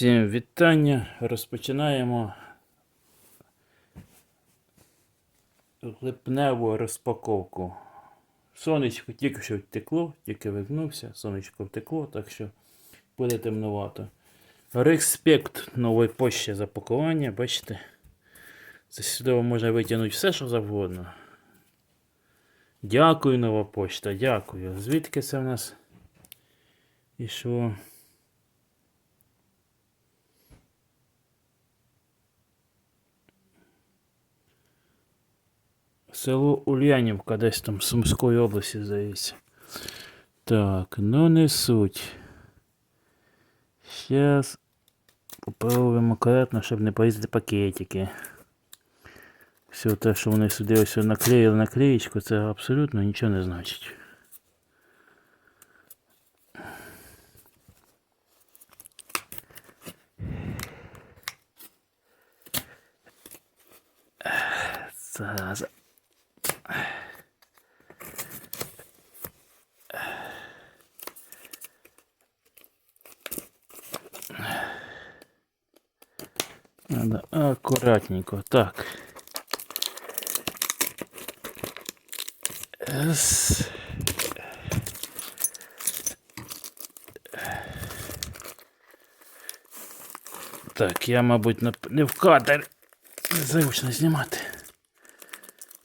Всім вітання. Розпочинаємо липневу розпаковку. Сонечко тільки що втекло, тільки вигнувся, сонечко втекло, так що буде темнувато. Респект нової пошті запакування, бачите? Це сюди можна витягнути все, що завгодно. Дякую, нова почта, дякую. Звідки це в нас? І Село Ульянівка, десь там Сумської області, здається. Так, ну не суть. Зараз попробуємо акуратно, щоб не порізати пакетики. Все те, що вони сюди ось наклеїли наклеїчку, це абсолютно нічого не значить. Зараза. Надо аккуратненько. Так. Раз. Так, я, мабуть, не в кадр. Незручно знімати.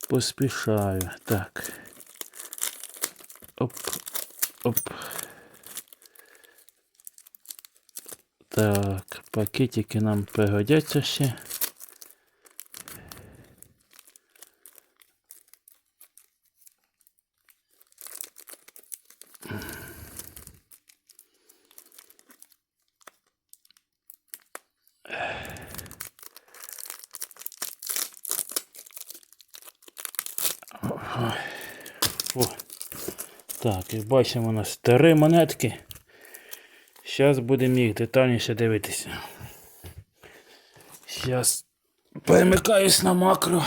Поспішаю. Так. Оп. Оп. Так, пакетики нам пригодяться ще. Так, і бачимо, у нас три монетки. Зараз будемо їх детальніше дивитися. Зараз перемикаюсь на макро.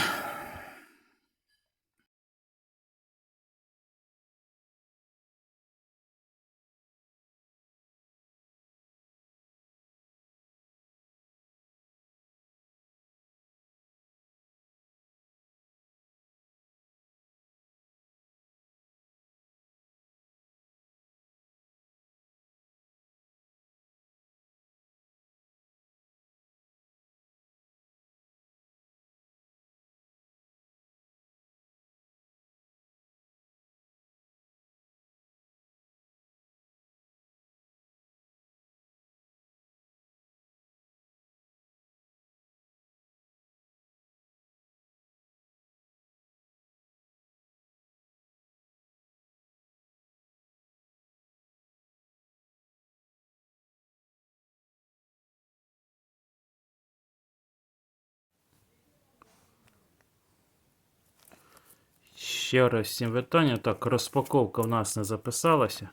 Ще раз всім вітання. Так, розпаковка в нас не записалася.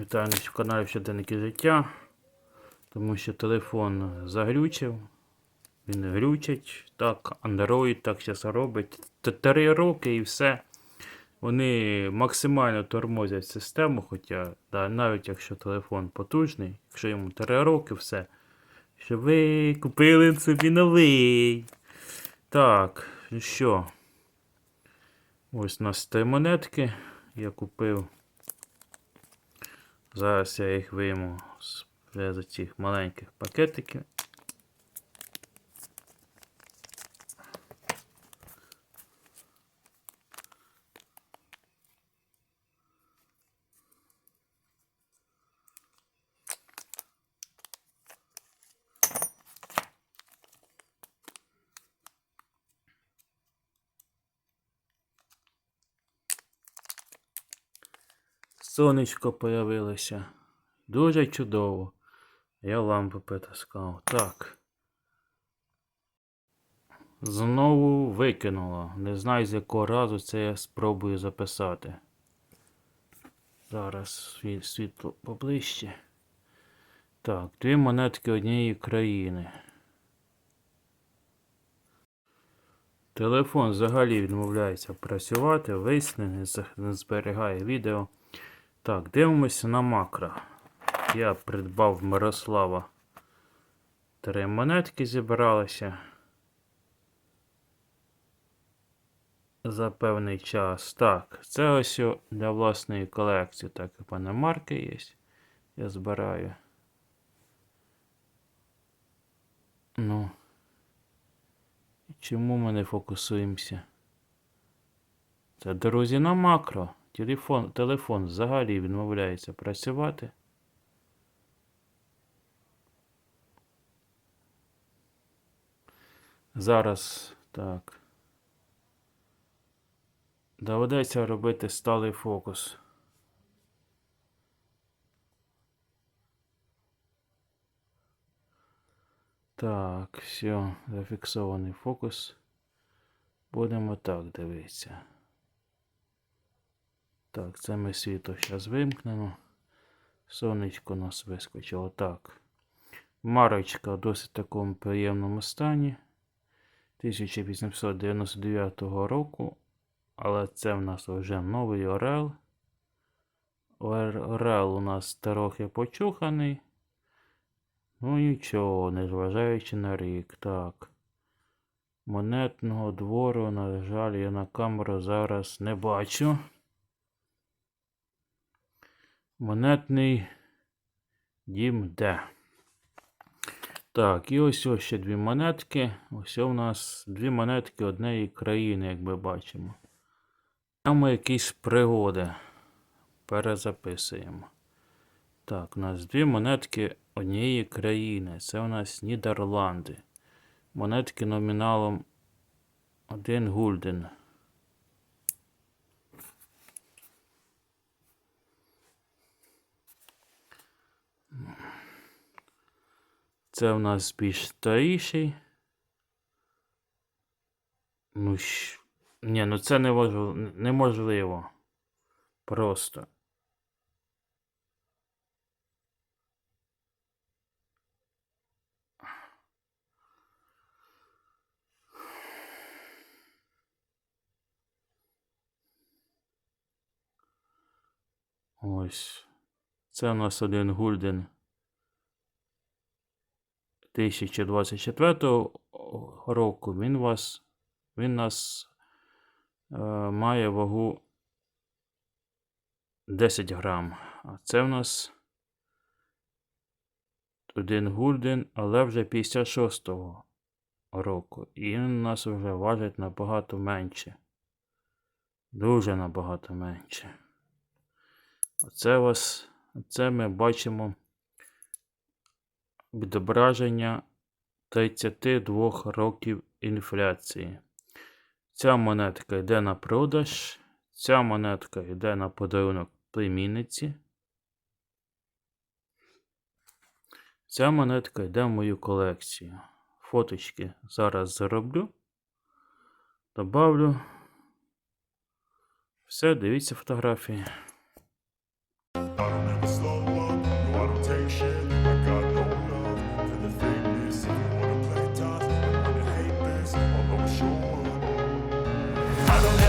Вітаю в каналі Щоденники життя. Тому що телефон заглючив. Він глючить. Так, Android так зараз робить. Три роки і все. Вони максимально тормозять систему, хоча да, навіть якщо телефон потужний, якщо йому 3 роки, все. Що ви купили собі новий. Так, ну що? Ось у нас три монетки я купив. Зараз я їх вийму з цих маленьких пакетиків. Сонечко появилося. Дуже чудово. Я лампу притискав. Так. Знову викинуло. Не знаю з якого разу це я спробую записати. Зараз світ- світло поближче. Так, дві монетки однієї країни. Телефон взагалі відмовляється працювати, висне, не зберігає відео. Так, дивимося на макро. я придбав Мирослава. Три монетки зібралися. За певний час. Так, це ось для власної колекції. Так, і панамарки є. Я збираю. Ну. Чому ми не фокусуємося? Це друзі на макро. Телефон, телефон взагалі відмовляється працювати. Зараз так. Доведеться робити сталий фокус. Так, все, зафіксований фокус. Будемо так дивитися. Так, це ми світло зараз вимкнемо. Сонечко у нас вискочило. Так. Марочка в досить такому приємному стані. 1899 року. Але це в нас вже новий Орел. Орел у нас трохи почуханий. Ну нічого, незважаючи на рік. Так. Монетного двору, на жаль, я на камеру зараз не бачу. Монетний дім Д. Так, і ось ось ще дві монетки. Ось у нас дві монетки однієї країни, як ми бачимо. Там якісь пригоди перезаписуємо. Так, у нас дві монетки однієї країни. Це у нас Нідерланди. Монетки номіналом 1 гульден. Це у нас більш старіший. Ну, щ... Ні, ну це неможливо. Просто. Ось. Це у нас один гульден 2024 року. Він вас, він нас е, має вагу 10 грам. А це в нас один гульден, але вже 56-го року. І він у нас вже важить набагато менше. Дуже набагато менше. Оце ось, оце ми бачимо відображення 32 років інфляції. Ця монетка йде на продаж, ця монетка йде на подарунок племінниці. Ця монетка йде в мою колекцію. Фоточки зараз зароблю. Добавлю. Все, дивіться фотографії.